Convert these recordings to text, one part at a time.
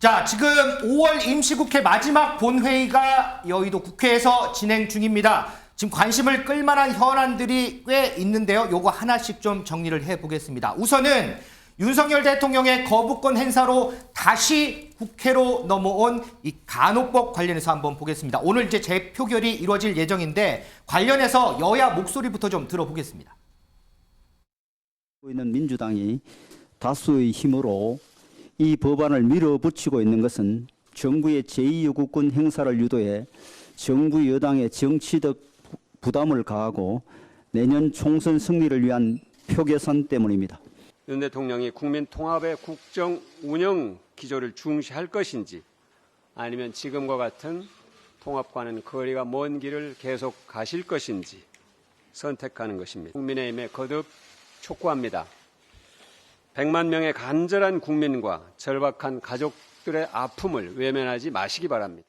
자, 지금 5월 임시국회 마지막 본회의가 여의도 국회에서 진행 중입니다. 지금 관심을 끌만한 현안들이 꽤 있는데요. 요거 하나씩 좀 정리를 해보겠습니다. 우선은 윤석열 대통령의 거부권 행사로 다시 국회로 넘어온 이 간호법 관련해서 한번 보겠습니다. 오늘 이제 재표결이 이루어질 예정인데 관련해서 여야 목소리부터 좀 들어보겠습니다. 있는 민주당이 다수의 힘으로 이 법안을 밀어붙이고 있는 것은 정부의 제2요구권 행사를 유도해 정부 여당의 정치적 부- 부담을 가하고 내년 총선 승리를 위한 표계산 때문입니다. 윤 대통령이 국민 통합의 국정 운영 기조를 중시할 것인지 아니면 지금과 같은 통합과는 거리가 먼 길을 계속 가실 것인지 선택하는 것입니다. 국민의힘에 거듭 촉구합니다. 100만 명의 간절한 국민과 절박한 가족들의 아픔을 외면하지 마시기 바랍니다.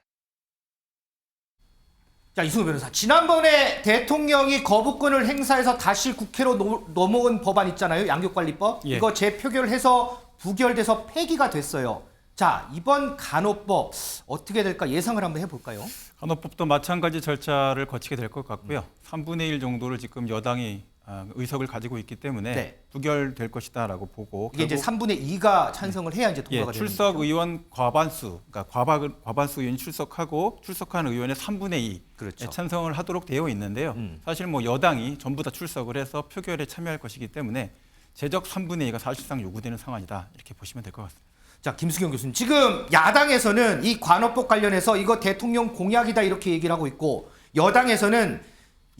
자, 이승우 변호사. 지난번에 대통령이 거부권을 행사해서 다시 국회로 노- 넘어온 법안 있잖아요. 양육관리법. 예. 이거 재표결해서 부결돼서 폐기가 됐어요. 자, 이번 간호법 어떻게 될까 예상을 한번 해볼까요? 간호법도 마찬가지 절차를 거치게 될 것 같고요. 3분의 1 정도를 지금 여당이 아, 의석을 가지고 있기 때문에 네. 부결될 것이다라고 보고 이게 이제 결국 3분의 2가 찬성을 해야 이제 예, 통과가 되는 출석 거죠. 의원 과반수, 그러니까 과반, 과반수 의원이 출석하고 출석한 의원의 3분의 2 그렇죠. 찬성을 하도록 되어 있는데요. 음. 사실 뭐 여당이 전부 다 출석을 해서 표결에 참여할 것이기 때문에 제적 3분의 2가 사실상 요구되는 상황이다 이렇게 보시면 될 것 같습니다. 자, 김수경 교수님. 지금 야당에서는 이 관호법 관련해서 이거 대통령 공약이다 이렇게 얘기를 하고 있고 여당에서는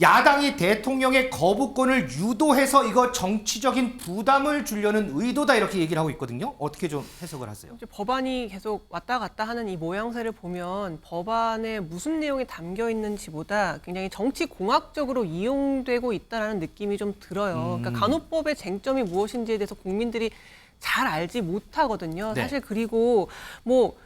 야당이 대통령의 거부권을 유도해서 이거 정치적인 부담을 주려는 의도다 이렇게 얘기를 하고 있거든요. 어떻게 좀 해석을 하세요? 법안이 계속 왔다 갔다 하는 이 모양새를 보면 법안에 무슨 내용이 담겨 있는지보다 굉장히 정치 공학적으로 이용되고 있다라는 느낌이 좀 들어요. 음. 그러니까 간호법의 쟁점이 무엇인지에 대해서 국민들이 잘 알지 못하거든요. 네. 사실 그리고 뭐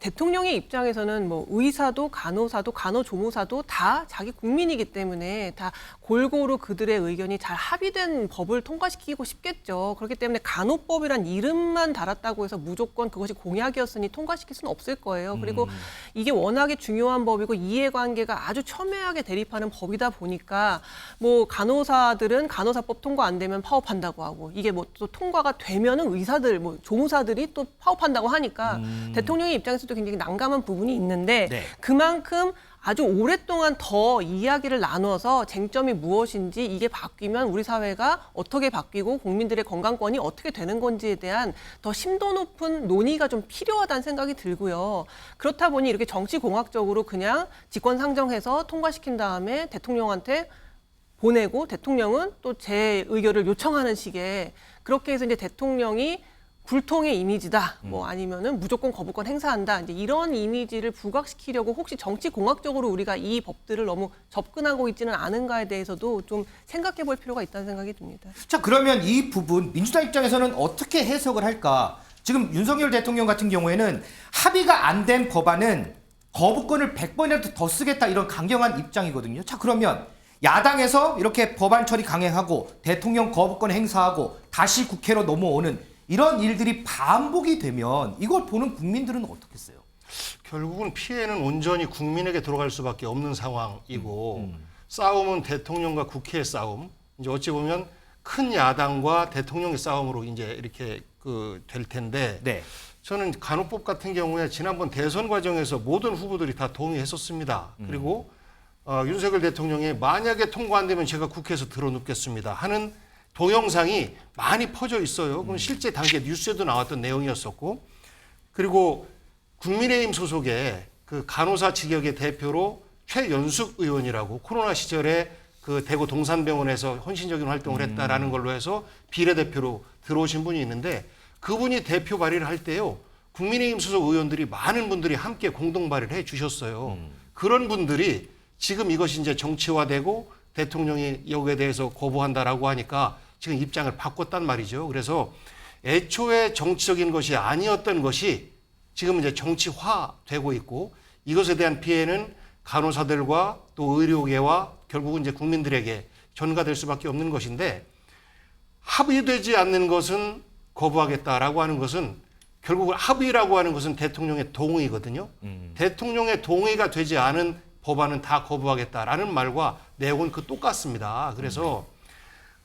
대통령의 입장에서는 뭐 의사도 간호사도 간호조무사도 다 자기 국민이기 때문에 다 골고루 그들의 의견이 잘 합의된 법을 통과시키고 싶겠죠. 그렇기 때문에 간호법이란 이름만 달았다고 해서 무조건 그것이 공약이었으니 통과시킬 수는 없을 거예요. 그리고 이게 워낙에 중요한 법이고 이해관계가 아주 첨예하게 대립하는 법이다 보니까 뭐 간호사들은 간호사법 통과 안 되면 파업한다고 하고 이게 뭐 또 통과가 되면은 의사들 뭐 조무사들이 또 파업한다고 하니까 대통령의 입장에서 도 굉장히 난감한 부분이 있는데 네. 그만큼 아주 오랫동안 더 이야기를 나눠서 쟁점이 무엇인지 이게 바뀌면 우리 사회가 어떻게 바뀌고 국민들의 건강권이 어떻게 되는 건지에 대한 더 심도 높은 논의가 좀 필요하다는 생각이 들고요. 그렇다 보니 이렇게 정치 공학적으로 그냥 직권 상정해서 통과시킨 다음에 대통령한테 보내고 대통령은 또 제 의견을 요청하는 식의 그렇게 해서 이제 대통령이 불통의 이미지다. 뭐 아니면은 무조건 거부권 행사한다. 이제 이런 이미지를 부각시키려고 혹시 정치 공학적으로 우리가 이 법들을 너무 접근하고 있지는 않은가에 대해서도 좀 생각해 볼 필요가 있다는 생각이 듭니다. 자, 그러면 이 부분 민주당 입장에서는 어떻게 해석을 할까? 지금 윤석열 대통령 같은 경우에는 합의가 안 된 법안은 거부권을 100번이라도 더 쓰겠다 이런 강경한 입장이거든요. 자, 그러면 야당에서 이렇게 법안 처리 강행하고 대통령 거부권 행사하고 다시 국회로 넘어오는 이런 일들이 반복이 되면 이걸 보는 국민들은 어떻겠어요? 결국은 피해는 온전히 국민에게 들어갈 수밖에 없는 상황이고 음, 싸움은 대통령과 국회의 싸움. 이제 어찌 보면 큰 야당과 대통령의 싸움으로 이제 이렇게 그 될 텐데 네. 저는 간호법 같은 경우에 지난번 대선 과정에서 모든 후보들이 다 동의했었습니다. 음. 그리고 어, 윤석열 대통령이 만약에 통과 안 되면 제가 국회에서 들어눕겠습니다 하는 동영상이 많이 퍼져 있어요. 그건 실제 당시에 뉴스에도 나왔던 내용이었었고 그리고 국민의힘 소속의 그 간호사 직역의 대표로 최연숙 의원이라고 코로나 시절에 그 대구 동산병원에서 헌신적인 활동을 했다라는 걸로 해서 비례대표로 들어오신 분이 있는데 그분이 대표 발의를 할 때요. 국민의힘 소속 의원들이 많은 분들이 함께 공동 발의를 해 주셨어요. 그런 분들이 지금 이것이 이제 정치화되고 대통령이 여기에 대해서 거부한다라고 하니까 지금 입장을 바꿨단 말이죠. 그래서 애초에 정치적인 것이 아니었던 것이 지금 이제 정치화되고 있고 이것에 대한 피해는 간호사들과 또 의료계와 결국은 이제 국민들에게 전가될 수밖에 없는 것인데 합의되지 않는 것은 거부하겠다라고 하는 것은 결국 합의라고 하는 것은 대통령의 동의거든요. 대통령의 동의가 되지 않은 법안은 다 거부하겠다라는 말과 내용은 그 똑같습니다. 그래서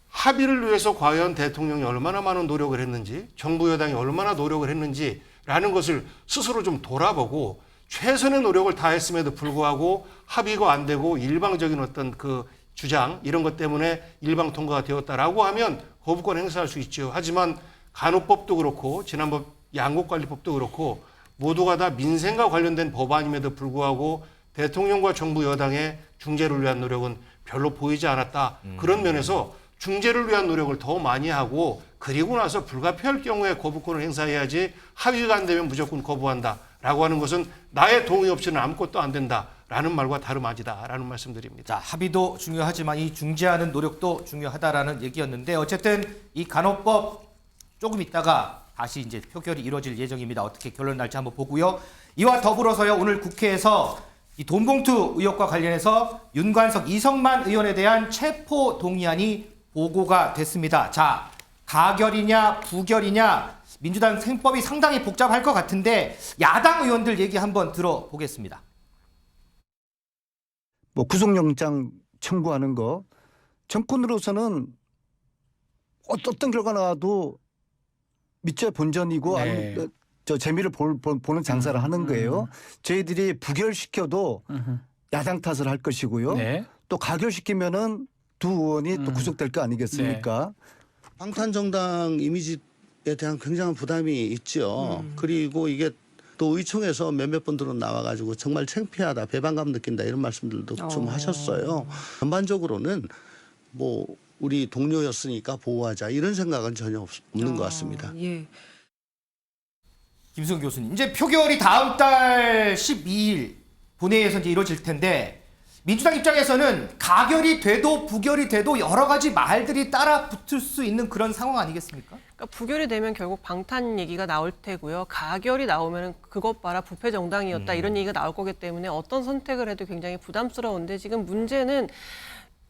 합의를 위해서 과연 대통령이 얼마나 많은 노력을 했는지, 정부 여당이 얼마나 노력을 했는지라는 것을 스스로 좀 돌아보고 최선의 노력을 다했음에도 불구하고 합의가 안 되고 일방적인 어떤 그 주장 이런 것 때문에 일방 통과가 되었다라고 하면 거부권 행사할 수 있죠. 하지만 간호법도 그렇고 지난번 양국관리법도 그렇고 모두가 다 민생과 관련된 법안임에도 불구하고 대통령과 정부 여당의 중재를 위한 노력은 별로 보이지 않았다. 그런 면에서 중재를 위한 노력을 더 많이 하고 그리고 나서 불가피할 경우에 거부권을 행사해야지 합의가 안 되면 무조건 거부한다라고 하는 것은 나의 동의 없이는 아무것도 안 된다라는 말과 다름아니다라는 말씀드립니다. 자, 합의도 중요하지만 이 중재하는 노력도 중요하다라는 얘기였는데 어쨌든 이 간호법 조금 있다가 다시 이제 표결이 이루어질 예정입니다. 어떻게 결론 날지 한번 보고요. 이와 더불어서요. 오늘 국회에서 이 돈봉투 의혹과 관련해서 윤관석 이성만 의원에 대한 체포 동의안이 보고가 됐습니다. 자, 가결이냐 부결이냐 민주당 생법이 상당히 복잡할 것 같은데 야당 의원들 얘기 한번 들어보겠습니다. 뭐 구속영장 청구하는 거 정권으로서는 어떤 결과 나와도 밑에 본전이고 네. 아니면 저 재미를 볼, 볼- 보는 장사를 하는 거예요. 저희들이 부결시켜도 야당 탓을 할 것이고요. 네. 또 가결시키면은 두 의원이 또 음. 구속될 거 아니겠습니까? 방탄정당 이미지에 대한 굉장한 부담이 있죠. 그리고 이게 또 의총에서 몇몇 분들은 나와가지고 정말 창피하다, 배반감 느낀다 이런 말씀들도 좀 하셨어요. 전반적으로는 뭐 우리 동료였으니까 보호하자 이런 생각은 전혀 없, 는것 같습니다. 예. 김승 교수님, 이제 표결이 다음 달 12일 본회의에서 이제 이루어질 텐데 민주당 입장에서는 가결이 돼도 부결이 돼도 여러 가지 말들이 따라 붙을 수 있는 그런 상황 아니겠습니까? 그러니까 부결이 되면 결국 방탄 얘기가 나올 테고요. 가결이 나오면 그것 봐라 부패 정당이었다 이런 얘기가 나올 거기 때문에 어떤 선택을 해도 굉장히 부담스러운데 지금 문제는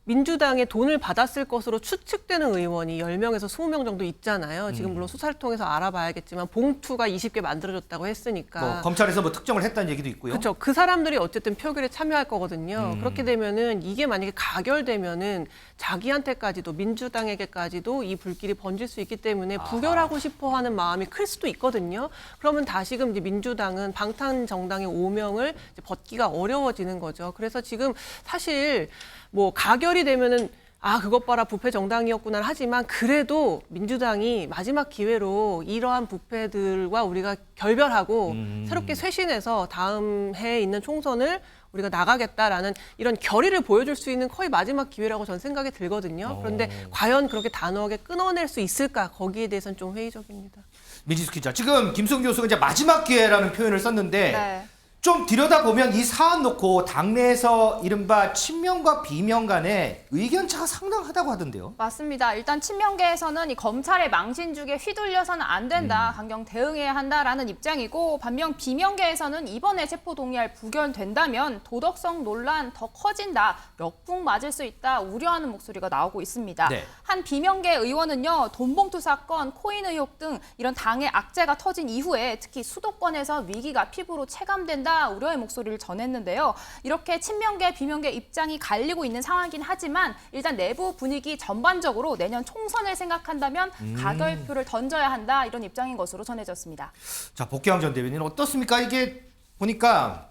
민주당에 돈을 받았을 것으로 추측되는 의원이 10명에서 20명 정도 있잖아요. 지금 물론 수사를 통해서 알아봐야겠지만 봉투가 20개 만들어졌다고 했으니까. 뭐 검찰에서 뭐 특정을 했다는 얘기도 있고요. 그렇죠. 그 사람들이 어쨌든 표결에 참여할 거거든요. 그렇게 되면은 이게 만약에 가결되면은 자기한테까지도 민주당에게까지도 이 불길이 번질 수 있기 때문에 부결하고 싶어 하는 마음이 클 수도 있거든요. 그러면 다시금 이제 민주당은 방탄 정당의 오명을 벗기가 어려워지는 거죠. 그래서 지금 사실 뭐 가결 이 되면은 아, 그것 봐라 부패 정당이었구나 하지만 그래도 민주당이 마지막 기회로 이러한 부패들과 우리가 결별하고 새롭게 쇄신해서 다음 해에 있는 총선을 우리가 나가겠다라는 이런 결의를 보여줄 수 있는 거의 마지막 기회라고 저는 생각이 들거든요. 그런데 과연 그렇게 단호하게 끊어낼 수 있을까? 거기에 대해서는 좀 회의적입니다. 민지수 기자, 지금 김승 교수가 이제 마지막 기회라는 표현을 썼는데 네. 좀 들여다보면 이 사안 놓고 당내에서 이른바 친명과 비명 간의 의견 차가 상당하다고 하던데요. 맞습니다. 일단 친명계에서는 이 검찰의 망신죽에 휘둘려서는 안 된다, 강경 대응해야 한다라는 입장이고 반면 비명계에서는 이번에 체포 동의안 부결된다면 도덕성 논란 더 커진다, 역풍 맞을 수 있다 우려하는 목소리가 나오고 있습니다. 네. 한 비명계 의원은요 돈봉투 사건, 코인 의혹 등 이런 당의 악재가 터진 이후에 특히 수도권에서 위기가 피부로 체감된다 우려의 목소리를 전했는데요. 이렇게 친명계, 비명계 입장이 갈리고 있는 상황이긴 하지만 일단 내부 분위기 전반적으로 내년 총선을 생각한다면 가결표를 던져야 한다 이런 입장인 것으로 전해졌습니다. 자, 복귀왕 전 대변인 어떻습니까? 이게 보니까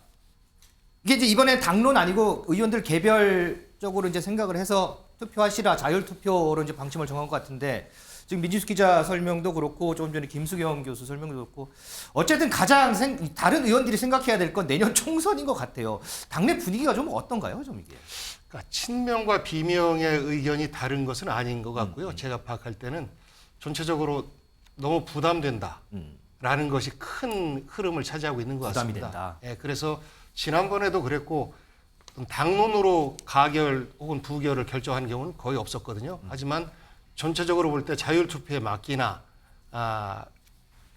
이게 이제 이번엔 당론 아니고 의원들 개별적으로 이제 생각을 해서 투표하시라 자율 투표로 이제 방침을 정한 것 같은데 지금 민지수 기자 설명도 그렇고 조금 전에 김수경 교수 설명도 그렇고 어쨌든 가장 생- 다른 의원들이 생각해야 될 건 내년 총선인 것 같아요. 당내 분위기가 좀 어떤가요, 좀 이게? 그러니까 친명과 비명의 의견이 다른 것은 아닌 것 같고요. 제가 파악할 때는 전체적으로 너무 부담된다라는 것이 큰 흐름을 차지하고 있는 것 같습니다. 된다. 예, 그래서 지난번에도 그랬고 당론으로 가결 혹은 부결을 결정한 경우는 거의 없었거든요. 하지만 전체적으로 볼 때 자율 투표에 맡기나 아,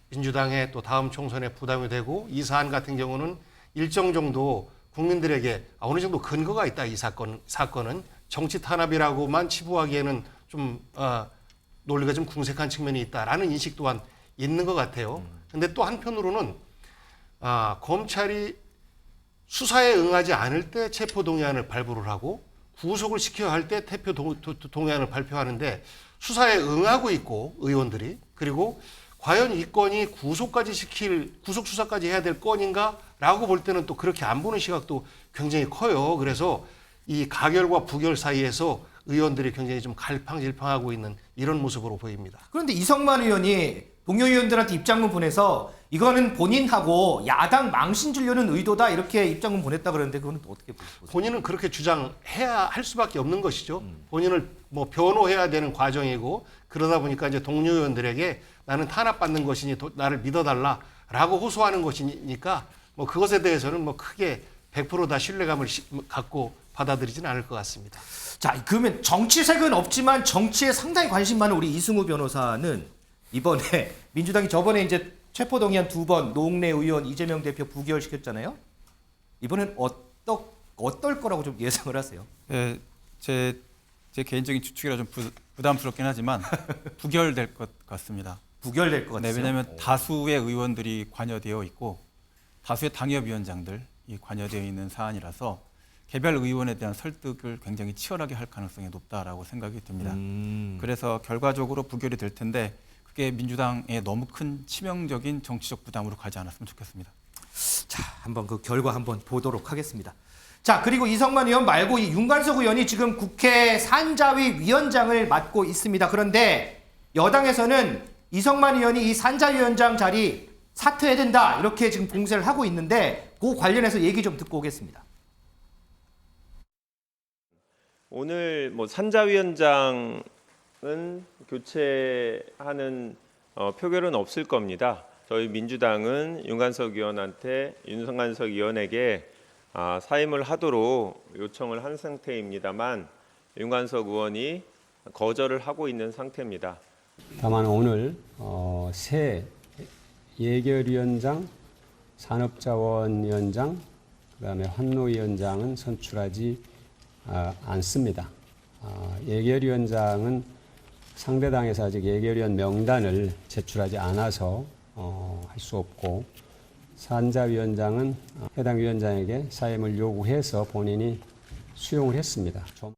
민주당의 또 다음 총선에 부담이 되고 이 사안 같은 경우는 일정 정도 국민들에게 어느 정도 근거가 있다 이 사건 사건은 정치 탄압이라고만 치부하기에는 좀 어, 논리가 좀 궁색한 측면이 있다라는 인식 또한 있는 것 같아요. 근데 또 한편으로는 아, 검찰이 수사에 응하지 않을 때 체포 동의안을 발부를 하고 구속을 시켜야 할 때 대표 동의안을 발표하는데 수사에 응하고 있고 의원들이 그리고 과연 이 건이 구속까지 시킬 구속 수사까지 해야 될 건인가라고 볼 때는 또 그렇게 안 보는 시각도 굉장히 커요. 그래서 이 가결과 부결 사이에서 의원들이 굉장히 좀 갈팡질팡하고 있는 이런 모습으로 보입니다. 그런데 이성만 의원이 동료 의원들한테 입장문 보내서 이거는 본인하고 야당 망신 주려는 의도다 이렇게 입장문 보냈다 그러는데 그거는 또 어떻게 보세요? 본인은 그렇게 주장해야 할 수밖에 없는 것이죠. 본인을 뭐 변호해야 되는 과정이고 그러다 보니까 이제 동료 의원들에게 나는 탄압받는 것이니 도- 나를 믿어달라라고 호소하는 것이니까 뭐 그것에 대해서는 뭐 크게 100%다 신뢰감을 시- 갖고 받아들이지는 않을 것 같습니다. 자, 그러면 정치색은 없지만 정치에 상당히 관심 많은 우리 이승우 변호사는 이번에 민주당이 저번에 이제 체포동의안 두 번 노웅래 의원 이재명 대표 부결시켰잖아요. 이번엔 어떠, 어떨 거라고 좀 예상을 하세요? 예, 제, 제 개인적인 추측이라 좀 부, 부담스럽긴 하지만 부결될 것 같습니다. 부결될 것 네, 같아요. 왜냐하면 다수의 의원들이 관여되어 있고 다수의 당협위원장들이 관여되어 있는 사안이라서 개별 의원에 대한 설득을 굉장히 치열하게 할 가능성이 높다라고 생각이 듭니다. 음. 그래서 결과적으로 부결이 될 텐데 그게 민주당에 너무 큰 치명적인 정치적 부담으로 가지 않았으면 좋겠습니다. 자, 한번 그 결과 한번 보도록 하겠습니다. 자, 그리고 이성만 의원 말고 이 윤관석 의원이 지금 국회 산자위 위원장을 맡고 있습니다. 그런데 여당에서는 이성만 의원이 이 산자위원장 자리 사퇴해야 된다 이렇게 지금 공세를 하고 있는데 그 관련해서 얘기 좀 듣고 오겠습니다. 오늘 뭐 산자위원장 은 교체하는 어, 표결은 없을 겁니다. 저희 민주당은 윤관석 의원한테 윤성관석 의원에게 아, 사임을 하도록 요청을 한 상태입니다만 윤관석 의원이 거절을 하고 있는 상태입니다. 다만 오늘 어, 새 예결위원장, 산업자원위원장, 그다음에 환노위원장은 선출하지 아, 않습니다. 아, 예결위원장은 상대당에서 아직 예결위원 명단을 제출하지 않아서 어, 할 수 없고 산자위원장은 어, 해당 위원장에게 사임을 요구해서 본인이 수용을 했습니다. 좀-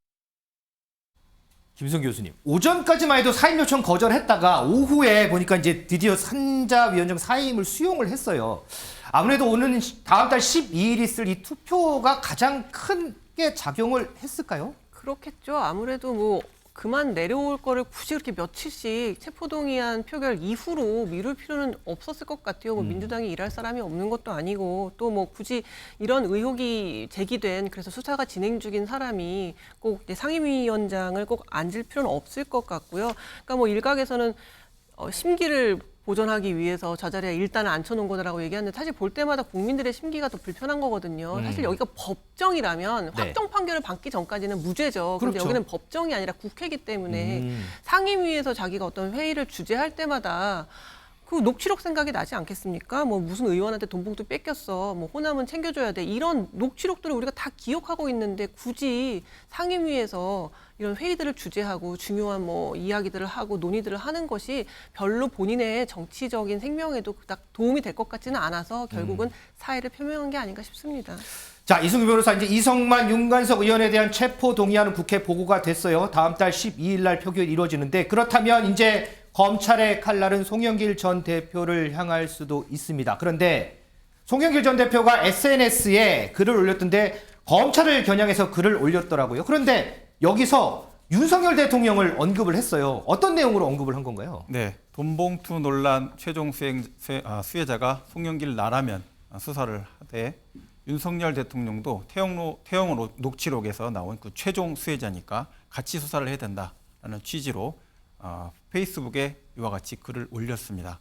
김성 교수님, 오전까지만 해도 사임 요청 거절했다가 오후에 보니까 이제 드디어 산자위원장 사임을 수용을 했어요. 아무래도 오는 시- 다음 달 12일 있을 이 투표가 가장 크게 작용을 했을까요? 그렇겠죠. 아무래도 뭐 그만 내려올 거를 굳이 그렇게 며칠씩 체포동의안 표결 이후로 미룰 필요는 없었을 것 같아요. 뭐 민주당이 일할 사람이 없는 것도 아니고 또 뭐 굳이 이런 의혹이 제기된 그래서 수사가 진행 중인 사람이 꼭 상임위원장을 꼭 앉을 필요는 없을 것 같고요. 그러니까 뭐 일각에서는 어, 심기를 보존하기 위해서 저 자리에 일단 앉혀놓은 거다라고 얘기하는데 사실 볼 때마다 국민들의 심기가 더 불편한 거거든요. 사실 여기가 법정이라면 음. 네. 확정 판결을 받기 전까지는 무죄죠. 그런데 그렇죠. 여기는 법정이 아니라 국회이기 때문에 음. 상임위에서 자기가 어떤 회의를 주재할 때마다 그 녹취록 생각이 나지 않겠습니까? 뭐 무슨 의원한테 돈 봉투 뺏겼어. 뭐 호남은 챙겨줘야 돼. 이런 녹취록들을 우리가 다 기억하고 있는데 굳이 상임위에서 이런 회의들을 주재하고 중요한 뭐 이야기들을 하고 논의들을 하는 것이 별로 본인의 정치적인 생명에도 그닥 도움이 될 것 같지는 않아서 결국은 음. 사의를 표명한 게 아닌가 싶습니다. 자, 이승우 변호사 이제 이성만 윤관석 의원에 대한 체포 동의안은 국회 보고가 됐어요. 다음 달 12일 날 표결이 이루어지는데 그렇다면 이제 검찰의 칼날은 송영길 전 대표를 향할 수도 있습니다. 그런데 송영길 전 대표가 SNS에 글을 올렸던데 검찰을 겨냥해서 글을 올렸더라고요. 그런데 여기서 윤석열 대통령을 언급을 했어요. 어떤 내용으로 언급을 한 건가요? 네, 돈봉투 논란 최종 수행, 수혜, 아, 수혜자가 송영길 나라면 아, 수사를 하되 윤석열 대통령도 태영로, 태영호 녹취록에서 나온 그 최종 수혜자니까 같이 수사를 해야 된다라는 취지로 아, 페이스북에 이와 같이 글을 올렸습니다.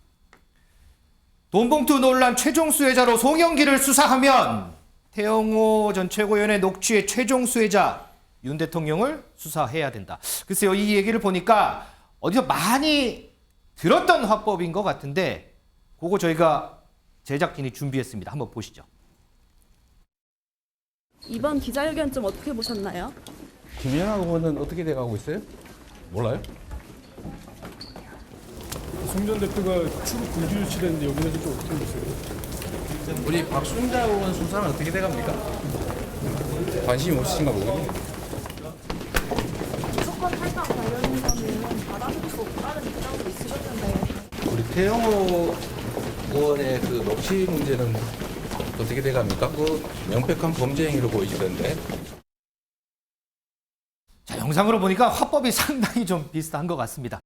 돈봉투 논란 최종 수혜자로 송영길을 수사하면 태영호 전 최고위원의 녹취의 최종 수혜자 윤 대통령을 수사해야 된다. 글쎄요, 이 얘기를 보니까 어디서 많이 들었던 화법인 것 같은데 그거 저희가 제작진이 준비했습니다. 한번 보시죠. 이번 기자회견 좀 어떻게 보셨나요? 김연아 의원은 어떻게 돼가고 있어요? 몰라요? 송전 대표가 추후 불기일치된 여기에 대해서 좀 어떻게 보세요? 우리 박순자 의원 수사는 어떻게 돼갑니까? 관심이 없으신가 보군요. 수도권 탈당 관련해서는 받아들일 수 없다는 입장도 있으셨는데 우리 태영호 의원의 그 녹취 문제는 어떻게 돼갑니까? 그 명백한 범죄 행위로 보이시던데. 자, 영상으로 보니까 화법이 상당히 좀 비슷한 것 같습니다.